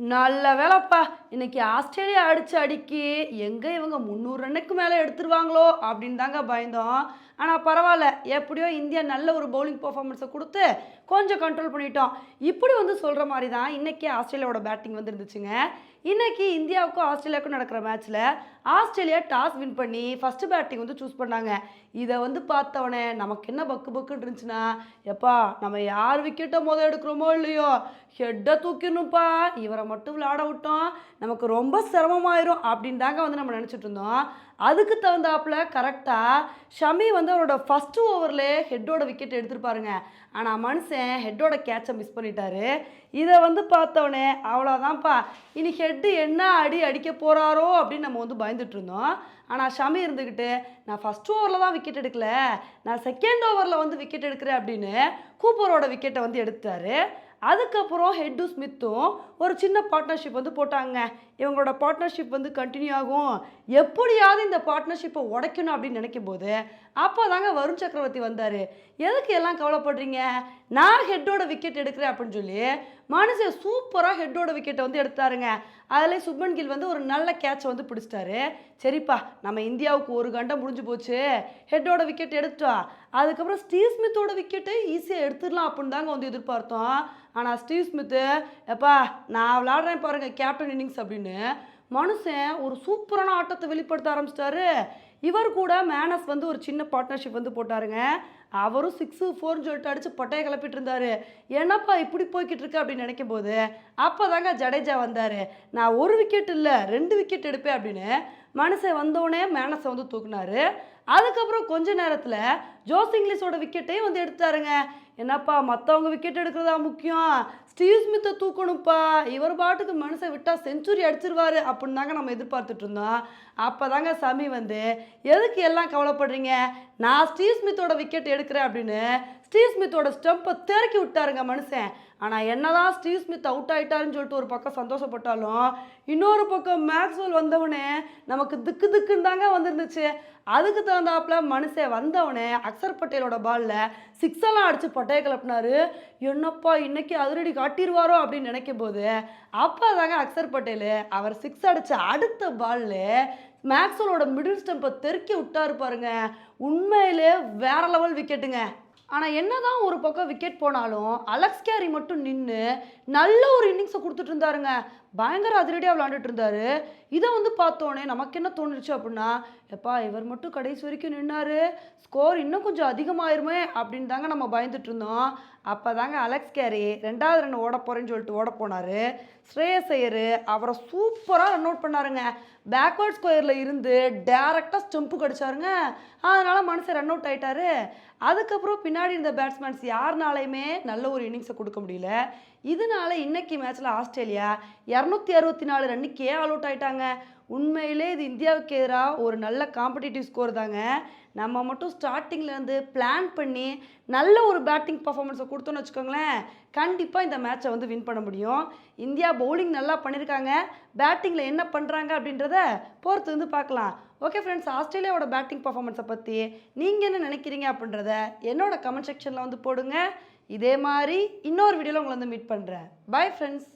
நல்ல வேலைப்பா. இன்னைக்கு ஆஸ்திரேலியா அடிச்சு அடிக்கி எங்கே இவங்க முந்நூறு ரன்னுக்கு மேலே எடுத்துருவாங்களோ அப்படின்னு தாங்க பயந்தோம். ஆனால் பரவாயில்ல. எப்படியோ இந்தியா நல்ல ஒரு பவுலிங் பர்ஃபார்மன்ஸை கொடுத்து கொஞ்சம் கண்ட்ரோல் பண்ணிட்டோம். இப்படி வந்து சொல்கிற மாதிரி தான் இன்றைக்கி ஆஸ்திரேலியாவோட பேட்டிங் வந்து இருந்துச்சுங்க இந்தியாவுக்கும் ஆஸ்திரேலியாவுக்கும் நடக்கிற மேட்ச்சில் ஆஸ்திரேலியா டாஸ் வின் பண்ணி ஃபஸ்ட்டு பேட்டிங் வந்து சூஸ் பண்ணாங்க. இதை வந்து பார்த்தவொடனே நமக்கு என்ன பக்கு பக்குன்னு இருந்துச்சுன்னா எப்பா நம்ம யார் விக்கெட்டை முதல் எடுக்கிறோமோ இல்லையோ ஹெட்டை தூக்கிடணும்ப்பா இவரை மட்டும் விளையாட விட்டோம். நமக்கு ரொம்ப சிரமமாயிரும் அப்படின்னு தாங்க வந்து நம்ம நினச்சிட்டு இருந்தோம். அதுக்கு தகுந்தாப்புல கரெக்டாக ஷமி வந்து அவரோட ஃபஸ்ட்டு ஓவர்லேயே ஹெட்டோட விக்கெட் எடுத்திருப்பாருங்க ஆனால் மனுஷன் ஹெட்டோட கேட்சை மிஸ் பண்ணிட்டாரு. இதை வந்து பார்த்தோன்னே அவ்வளோதான்ப்பா இனி ஹெட்டு என்ன அடி அடிக்க போகிறாரோ அப்படின்னு நம்ம வந்து பயந்துட்டு இருந்தோம். ஆனால் ஷமி இருந்துக்கிட்டு நான் ஃபஸ்ட் ஓவரில் தான் விக்கெட் எடுக்கல. நான் செகண்ட் ஓவரில் வந்து விக்கெட் எடுக்கிறேன் அப்படின்னு கூப்பரோட விக்கெட்டை வந்து எடுத்தார் அதுக்கப்புறம் ஹெட்டு ஸ்மித்தும் ஒரு சின்ன பார்ட்னர்ஷிப் வந்து போட்டாங்க. இவங்களோட பார்ட்னர்ஷிப் வந்து கண்டினியூ ஆகும். எப்படியாவது இந்த பார்ட்னர்ஷிப்பை உடைக்கணும் அப்படின்னு நினைக்கும் போது அப்போ தாங்க வருண் சக்கரவர்த்தி வந்தார். எதுக்கு எல்லாம் கவலைப்படுறீங்க? நான் ஹெட்டோட விக்கெட் எடுக்கிறேன் அப்படின்னு சொல்லி மனுஷன் சூப்பராக ஹெட்டோட விக்கெட்டை வந்து எடுத்தாருங்க. அதில் சுப்மன் கில் வந்து ஒரு நல்ல கேட்சை வந்து பிடிச்சிட்டாரு. சரிப்பா நம்ம இந்தியாவுக்கு ஒரு கண்டம் முடிஞ்சு போச்சு. ஹெட்டோட விக்கெட் எடுத்துட்டோம் அதுக்கப்புறம் ஸ்டீவ் ஸ்மித்தோட விக்கெட்டு ஈஸியாக எடுத்துடலாம் அப்படின்னு தாங்க வந்து எதிர்பார்த்தோம். ஆனால் ஸ்டீவ் ஸ்மித்து எப்பா நான் விளாடுறேன் பாருங்க கேப்டன் இன்னிங்ஸ் அப்படின்னு. மனுஷன் ஒரு சூப்பரான ஆட்டத்தை வெளிப்படுத்த ஆரம்பிச்சிட்டாரு. இவர் கூட மேனஸ் வந்து ஒரு சின்ன பார்ட்னர்ஷிப் வந்து போட்டாருங்க. அவரும் சிக்ஸு ஃபோர்னு சொல்லிட்டு அடித்து பட்டையை கிளப்பிட்டு இருந்தாரு. என்னப்பா இப்படி போய்கிட்டு இருக்கு அப்படின்னு நினைக்கும் போது அப்போ தாங்க ஜடேஜா வந்தார். நான் ஒரு விக்கெட் இல்லை ரெண்டு விக்கெட் எடுப்பேன் அப்படின்னு மனுஷன் வந்தோடனே மேனஸை வந்து தூக்குனாரு. அதுக்கப்புறம் கொஞ்ச நேரத்தில் ஜோஸ் இங்கிலீஷோட விக்கெட்டையும் வந்து எடுத்தாருங்க என்னப்பா மற்றவங்க விக்கெட் எடுக்கிறதா முக்கியம்? ஸ்டீவ் ஸ்மித்தை தூக்கணும்ப்பா. இவர் பாட்டுக்கு மனுஷன் விட்டால் செஞ்சுரி அடிச்சிருவாரு அப்படின்னு தாங்க நம்ம எதிர்பார்த்துட்டு இருந்தோம். அப்போ தாங்க சமி வந்து எதுக்கு எல்லாம் கவலைப்படுறீங்க? நான் ஸ்டீவ் ஸ்மித்தோட விக்கெட் எடுக்கிறேன் அப்படின்னு ஸ்டீவ் ஸ்மித்தோட ஸ்டெம்பை திறக்கி விட்டாருங்க மனுஷன். ஆனால் என்னதான் ஸ்டீவ் ஸ்மித் அவுட் ஆகிட்டாருன்னு சொல்லிட்டு ஒரு பக்கம் சந்தோஷப்பட்டாலும் இன்னொரு பக்கம் மேக்ஸ்வெல் வந்தவனே நமக்கு திக்கு திக்குன்னு தாங்க வந்திருந்துச்சு. அதுக்கு தகுந்தாப்புல மனுஷன் வந்தவனே அக்சர் பட்டேலோட பாலில் சிக்ஸ் எல்லாம் அடிச்சு பட்டையை கிளப்பினாரு. என்னப்பா இன்னைக்கு அதிரடி காட்டிடுவாரோ அப்படின்னு நினைக்கும் போது அப்போ தாங்க அக்சர் பட்டேல் அவர் சிக்ஸ் அடித்த அடுத்த பாலில் மேக்ஸ்வலோட மிடில் ஸ்டம்பை தெருக்கி விட்டாரு பாருங்க. உண்மையிலே வேற லெவல் விக்கெட்டுங்க ஆனால் என்னதான் ஒரு பக்கம் விக்கெட் போனாலும் அலெக்ஸ் கேரி மட்டும் நின்று நல்ல ஒரு இன்னிங்ஸை கொடுத்துட்டு இருந்தாருங்க. பயங்கர அதிரடியாக விளாண்டுட்டு இருந்தாரு. இதை வந்து பார்த்தோன்னே நமக்கு என்ன தோணுச்சு அப்படின்னா எப்பா இவர் மட்டும் கடைசி வரைக்கும் நின்னாரு. ஸ்கோர் இன்னும் கொஞ்சம் அதிகமாயிருமே அப்படின்னு தாங்க நம்ம பயந்துட்டு இருந்தோம். அப்போ தாங்க அலெக்ஸ் கேரி ரெண்டாவது ரன் ஓட போகிறேன்னு சொல்லிட்டு ஓட போனார். ஸ்ரேயஸ் ஐயர் அவரை சூப்பராக ரன் அவுட் பண்ணாருங்க. பேக்வர்ட் ஸ்கொயரில் இருந்து டேரெக்டாக ஸ்டெம்பு கடிச்சாருங்க. அதனால் மனுஷன் ரன் அவுட் ஆயிட்டாரு. அதுக்கப்புறம் பின்னாடி இருந்த பேட்ஸ்மேன்ஸ் யாருனாலையுமே நல்ல ஒரு இன்னிங்ஸை கொடுக்க முடியல. இதனால இன்னைக்கு மேட்ச்சில் ஆஸ்திரேலியா இரநூத்தி அறுபத்தி நாலு ரன்னுக்கே ஆல் அவுட் ஆயிட்டாங்க. உண்மையிலே இது இந்தியாவுக்கு எதிராக ஒரு நல்ல காம்படிட்டிவ் ஸ்கோர் தாங்க. நம்ம மட்டும் ஸ்டார்டிங்லேருந்து பிளான் பண்ணி நல்ல ஒரு பேட்டிங் பர்ஃபார்மன்ஸை கொடுத்தோன்னு வச்சுக்கோங்களேன் கண்டிப்பாக இந்த மேட்ச்சை வந்து வின் பண்ண முடியும். இந்தியா பவுலிங் நல்லா பண்ணியிருக்காங்க பேட்டிங்கில் என்ன பண்ணுறாங்க அப்படின்றத பொறுத்து வந்து பார்க்கலாம். ஓகே ஃப்ரெண்ட்ஸ் ஆஸ்திரேலியாவோட பேட்டிங் பர்ஃபார்மன்ஸை பற்றி நீங்கள் என்ன நினைக்கிறீங்க அப்படின்றத என்னோட கமெண்ட் செக்ஷனில் வந்து போடுங்க. இதே மாதிரி இன்னொரு வீடியோவில் உங்களை வந்து மீட் பண்ணுறேன் பை ஃப்ரெண்ட்ஸ்